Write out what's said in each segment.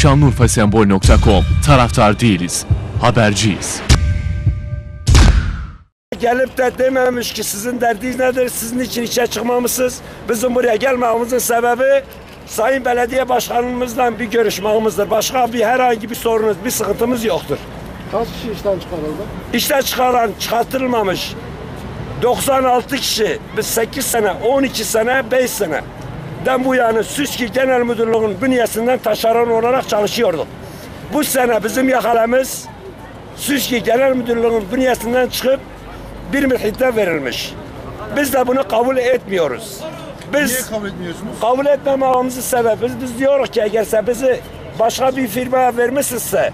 Şanlıurfasembol.com Taraftar değiliz, haberciyiz. Gelip de dememiş ki sizin derdiniz nedir, sizin için işe çıkmamışsınız. Bizim buraya gelmemizin sebebi Sayın Belediye Başkanımızla bir görüşmemizdir. Başka bir herhangi bir sorunuz, bir sıkıntımız yoktur. Kaç kişi işten çıkarıldı? İşte çıkaran, çıkartılmamış 96 kişi, biz 8 sene, 12 sene, 5 sene. Den bu yana Süski Genel Müdürlüğü'nün bünyesinden taşeron olarak çalışıyorduk. Bu sene bizim yakalımız Süski Genel Müdürlüğü'nün bünyesinden çıkıp bir mühite verilmiş. Biz de bunu kabul etmiyoruz. Biz Niye kabul etmiyorsunuz? kabul etmememizin sebebi biz, biz diyoruz ki eğer bizi başka bir firmaya vermişsizse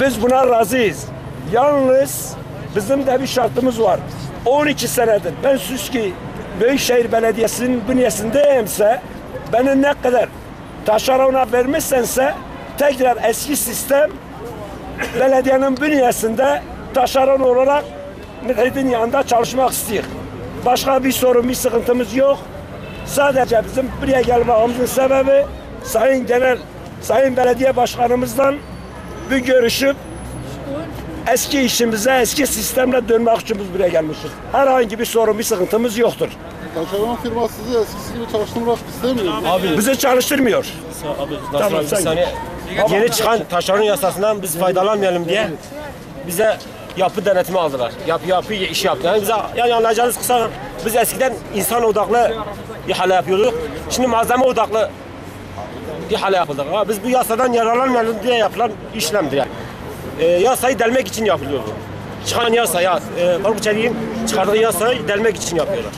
biz buna razıyız. Yalnız bizim de bir şartımız var. 12 senedir ben Süski Büyükşehir Belediyesi'nin bünyesindeyimse beni ne kadar taşerona vermişsense tekrar eski sistem belediyenin bünyesinde taşeron olarak müteahhitin yanında çalışmak istiyor. Başka bir sorun, bir sıkıntımız yok. Sadece bizim buraya gelmemizin sebebi Sayın Genel, Sayın Belediye Başkanımızdan bir görüşüp eski işimize, eski sistemle dönmek için biz buraya gelmişiz. Herhangi bir sorun, bir sıkıntımız yoktur. Taşeron firma sizi eskisi gibi çalıştırmak istemiyor. Abi, Bizi çalıştırmıyor. abi Tamam, sen- saniye. Yeni çıkan taşeron yasasından biz faydalanmayalım diye bize yapı denetimi aldılar. Yapı yapı iş yaptı. Yani bize yani anlayacağınız kısa biz eskiden insan odaklı ihale yapıyorduk. Şimdi malzeme odaklı ihale yapıldı. Ha, biz bu yasadan yararlanmayalım diye yapılan işlemdir yani. Ee, yasayı delmek için yapılıyor bu. Çıkan yasa, ya, e, Faruk Çelik'in çıkardığı yasayı delmek için yapıyorlar.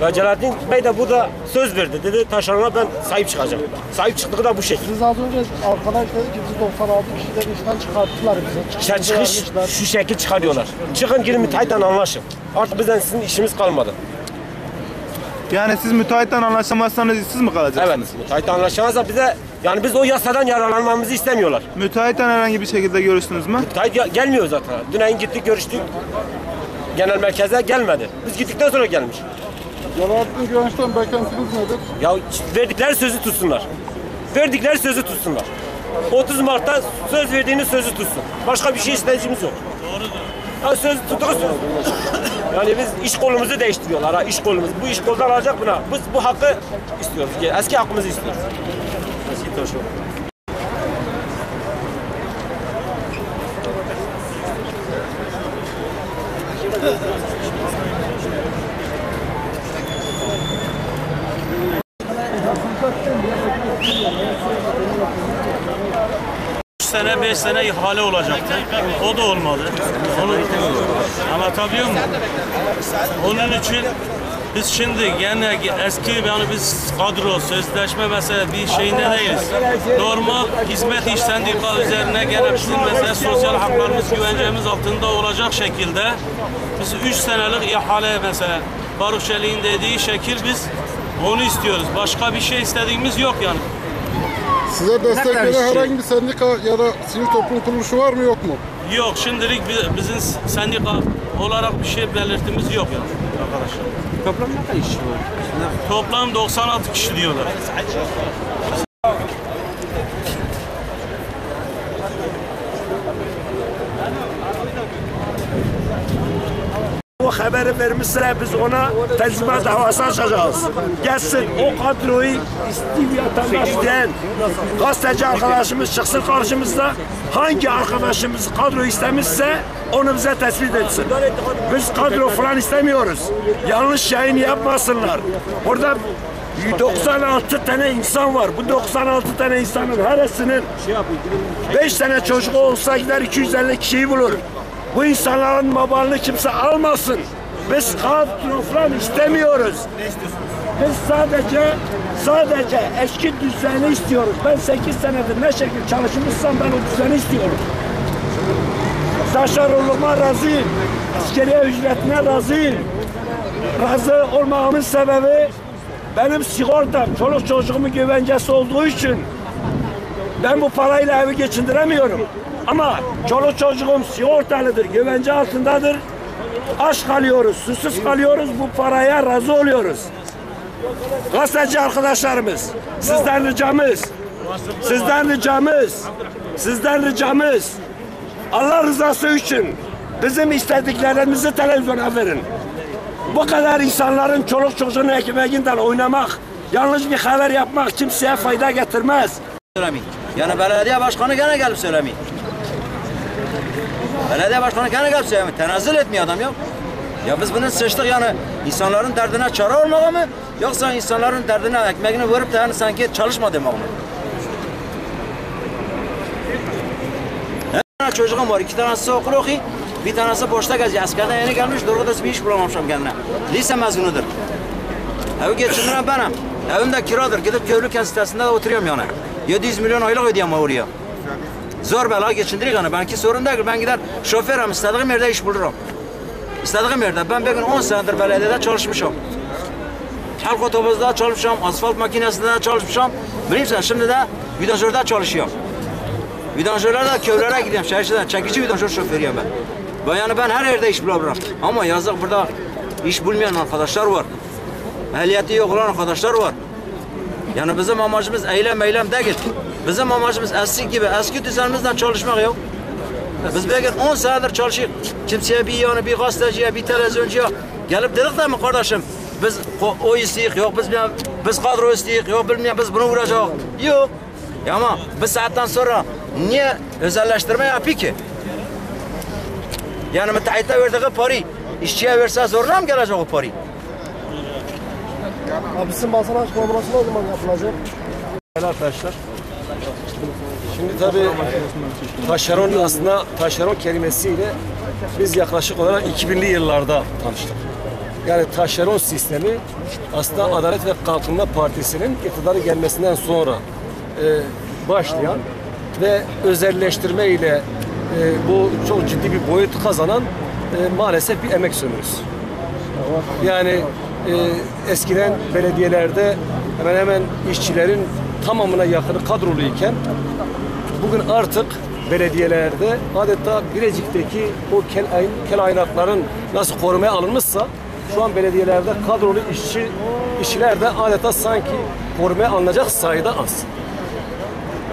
Ve Celalettin Bey de burada söz verdi. Dedi taşerona ben sahip çıkacağım. Sahip çıktığı da bu şekilde. Siz az önce arkadaş dedi ki bizi 96 kişiden işten çıkarttılar bize. İşe çıkış şu şekil çıkarıyorlar. Çıkın gidin müteahhitten anlaşın. Artık bizden sizin işimiz kalmadı. Yani siz müteahhitten anlaşamazsanız siz mi Evet, kalacaksınız? müteahhitle anlaşamazsa bize yani biz o yasadan yararlanmamızı istemiyorlar. Müteahhitten herhangi bir şekilde görüştünüz mü? Müteahhit ya- gelmiyor zaten. Dün gittik görüştük. Genel merkeze gelmedi. Biz gittikten sonra gelmiş. Celalettin Güvenç'ten beklentiniz nedir? Ya verdikleri sözü tutsunlar. Verdikleri sözü tutsunlar. 30 Mart'ta söz verdiğiniz sözü tutsun. Başka bir şey isteyeceğimiz yok. Doğrudur. Ya söz tuturuz. Yani biz iş kolumuzu değiştiriyorlar ha iş kolumuz. Bu iş koldan alacak buna. Biz bu hakkı istiyoruz. Eski hakkımızı istiyoruz. Eski taşıyor. Sene 5 sene ihale olacaktı. O da olmadı. Onu anlatabiliyor muyum? Onun için biz şimdi gene eski yani biz kadro, sözleşme mesela bir şeyinde değiliz. Normal hizmet iş sendika üzerine gene bizim mesela sosyal haklarımız güvencemiz altında olacak şekilde biz 3 senelik ihale mesela Barış Çelik'in dediği şekil biz onu istiyoruz. Başka bir şey istediğimiz yok yani. Size destek veren herhangi bir sendika ya da sivil toplum kuruluşu var mı yok mu? Yok şimdilik bi- bizim sendika olarak bir şey belirtimiz yok yani arkadaşlar. Toplam ne kadar işçi var? Toplam 96 kişi diyorlar. Haberi vermişse biz ona tezime davası açacağız. Gelsin o kadroyu vatandaş diyen gazeteci arkadaşımız çıksın karşımızda. Hangi arkadaşımız kadro istemişse onu bize tespit etsin. Biz kadro falan istemiyoruz. Yanlış yayın yapmasınlar. Orada 96 tane insan var. Bu 96 tane insanın heresinin 5 tane çocuk olsa gider 250 kişiyi bulur. Bu insanların mabalını kimse almasın. Biz kadro falan istemiyoruz. Biz sadece sadece eski düzeni istiyoruz. Ben 8 senedir ne şekilde çalışmışsam ben o düzeni istiyorum. Taşeronluğuma razıyım. Askeriye ücretine razıyım. Razı olmamın sebebi benim sigortam, çoluk çocuğumun güvencesi olduğu için ben bu parayla evi geçindiremiyorum. Ama çoluk çocuğum sigortalıdır, güvence altındadır. Aç kalıyoruz, susuz kalıyoruz, bu paraya razı oluyoruz. Gazeteci arkadaşlarımız, sizden ricamız Sizden ricamız, sizden ricamız Allah rızası için bizim istediklerimizi televizyona verin. Bu kadar insanların çoluk çocuğun ekmeğinden oynamak, yanlış bir haber yapmak kimseye fayda getirmez. Yani belediye başkanı gene gelip söylemeyin. Belediye başkanı gene gelip söylemeyin. Tenezzül etmiyor adam ya. Ya biz bunu seçtik yani insanların derdine çare olmak mı? Yoksa insanların derdine ekmeğini verip de yani sanki çalışma demek mi? Tane çocuğum var, iki tanesi okul okuyor, bir tanesi boşta geziyor. Askerden yeni gelmiş, doğru da bir iş bulamamışım kendine. Lise mezunudur. Evi geçindiren benim. Evim de kiradır. Gidip köylü sitesinde de oturuyorum yani. 700 milyon aylık ödeyemem oraya. Zor bela geçindirik yani. Benki sorun değil. Ben gider şoförüm. istediğim yerde iş bulurum. İstediğim yerde. Ben bir gün 10 senedir belediyede çalışmışım. Halk otobüsünde çalışmışım. Asfalt makinesinde de çalışmışım. Biliyor musun? Şimdi de vidanjörde çalışıyorum. Vidanjörlerde köylere gidiyorum. Şehirden çekici vidanjör şoförüyüm ben. Ben yani ben her yerde iş bulabilirim. Ama yazık burada iş bulmayan arkadaşlar var. Ehliyeti yok olan arkadaşlar var. Yani bizim amacımız eylem eylem değil. Bizim amacımız eski gibi, eski düzenimizden çalışmak yok. Biz belki 10 senedir çalışıyoruz. Kimseye bir yani bir gazeteciye, bir televizyoncuya gelip dedik de mi kardeşim? Biz o, o istedik, yok biz bilmem, biz kadro istedik, yok bilmem biz bunu vuracağız. Yok. Ya ama bu saatten sonra niye özelleştirme yapıyor ki? Yani müteahhite verdiği parayı işçiye verse zoruna mı gelecek o parayı? Abisin basına açıklaması ne zaman yapılacak? Arkadaşlar. Şimdi tabii taşeron aslında taşeron kelimesiyle biz yaklaşık olarak 2000'li yıllarda tanıştık. Yani taşeron sistemi aslında Adalet ve Kalkınma Partisi'nin iktidara gelmesinden sonra e, başlayan ve özelleştirme ile e, bu çok ciddi bir boyut kazanan e, maalesef bir emek sömürüsü. Yani e, eskiden belediyelerde hemen hemen işçilerin tamamına yakını kadroluyken bugün artık belediyelerde adeta Birecik'teki o kel, kel aynakların nasıl korumaya alınmışsa şu an belediyelerde kadrolu işçi işçiler de adeta sanki korumaya alınacak sayıda az.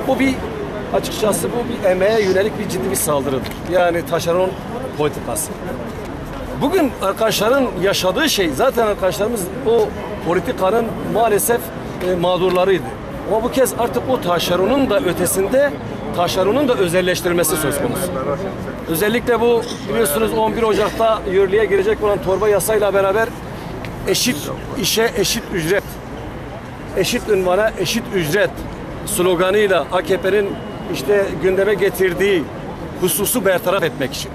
Bu bir açıkçası bu bir emeğe yönelik bir ciddi bir saldırıdır. Yani taşeron politikası. Bugün arkadaşların yaşadığı şey zaten arkadaşlarımız o politikanın maalesef e, mağdurlarıydı. Ama bu kez artık o taşeronun da ötesinde taşeronun da özelleştirilmesi söz konusu. Özellikle bu biliyorsunuz 11 Ocak'ta yürürlüğe girecek olan torba yasayla beraber eşit işe eşit ücret, eşit ünvana eşit ücret sloganıyla AKP'nin işte gündeme getirdiği hususu bertaraf etmek için.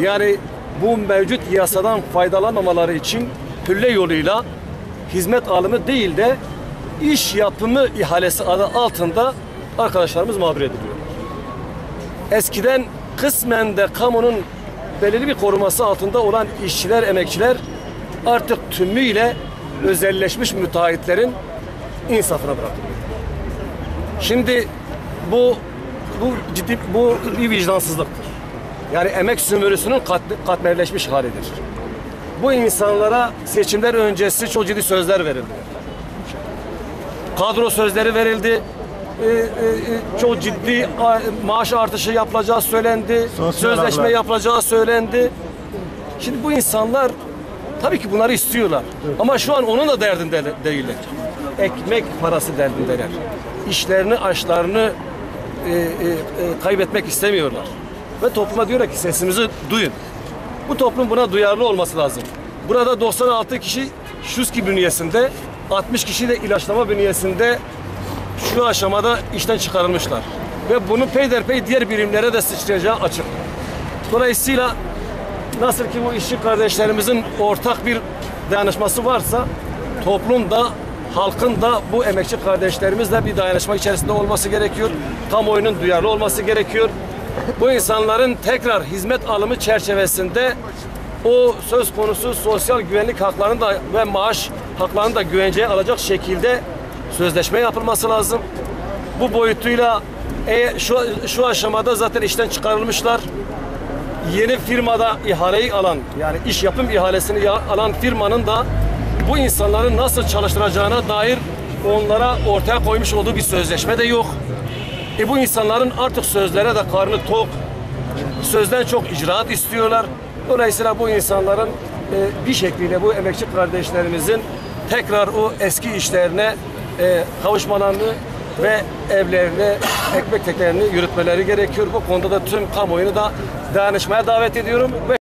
Yani bu mevcut yasadan faydalanmamaları için hülle yoluyla hizmet alımı değil de iş yapımı ihalesi adı altında arkadaşlarımız mağdur ediliyor. Eskiden kısmen de kamunun belirli bir koruması altında olan işçiler, emekçiler artık tümüyle özelleşmiş müteahhitlerin insafına bırakılıyor. Şimdi bu bu ciddi bu bir vicdansızlıktır. Yani emek sömürüsünün kat, katmerleşmiş halidir. Bu insanlara seçimler öncesi çok ciddi sözler verildi. Kadro sözleri verildi. Ee, e, e, çok ciddi maaş artışı yapılacağı söylendi. Sözleşme yapılacağı söylendi. Şimdi bu insanlar tabii ki bunları istiyorlar. Ama şu an onun da derdinde de- değiller. Ekmek parası derdindeler. İşlerini, aşlarını e, e, e, kaybetmek istemiyorlar. Ve topluma diyor ki sesimizi duyun. Bu toplum buna duyarlı olması lazım. Burada 96 kişi Şuski bünyesinde, 60 kişi de ilaçlama bünyesinde şu aşamada işten çıkarılmışlar. Ve bunu peyderpey diğer birimlere de sıçrayacağı açık. Dolayısıyla nasıl ki bu işçi kardeşlerimizin ortak bir dayanışması varsa toplum da halkın da bu emekçi kardeşlerimizle bir dayanışma içerisinde olması gerekiyor. Kamuoyunun duyarlı olması gerekiyor. Bu insanların tekrar hizmet alımı çerçevesinde o söz konusu sosyal güvenlik haklarını da ve maaş haklarını da güvenceye alacak şekilde sözleşme yapılması lazım. Bu boyutuyla e, şu, şu aşamada zaten işten çıkarılmışlar yeni firmada ihaleyi alan yani iş yapım ihalesini alan firmanın da bu insanları nasıl çalıştıracağına dair onlara ortaya koymuş olduğu bir sözleşme de yok. E bu insanların artık sözlere de karnı tok, sözden çok icraat istiyorlar. Dolayısıyla bu insanların e, bir şekilde bu emekçi kardeşlerimizin tekrar o eski işlerine e, kavuşmalarını ve evlerini, ekmek teklerini yürütmeleri gerekiyor. Bu konuda da tüm kamuoyunu da dayanışmaya davet ediyorum. Ve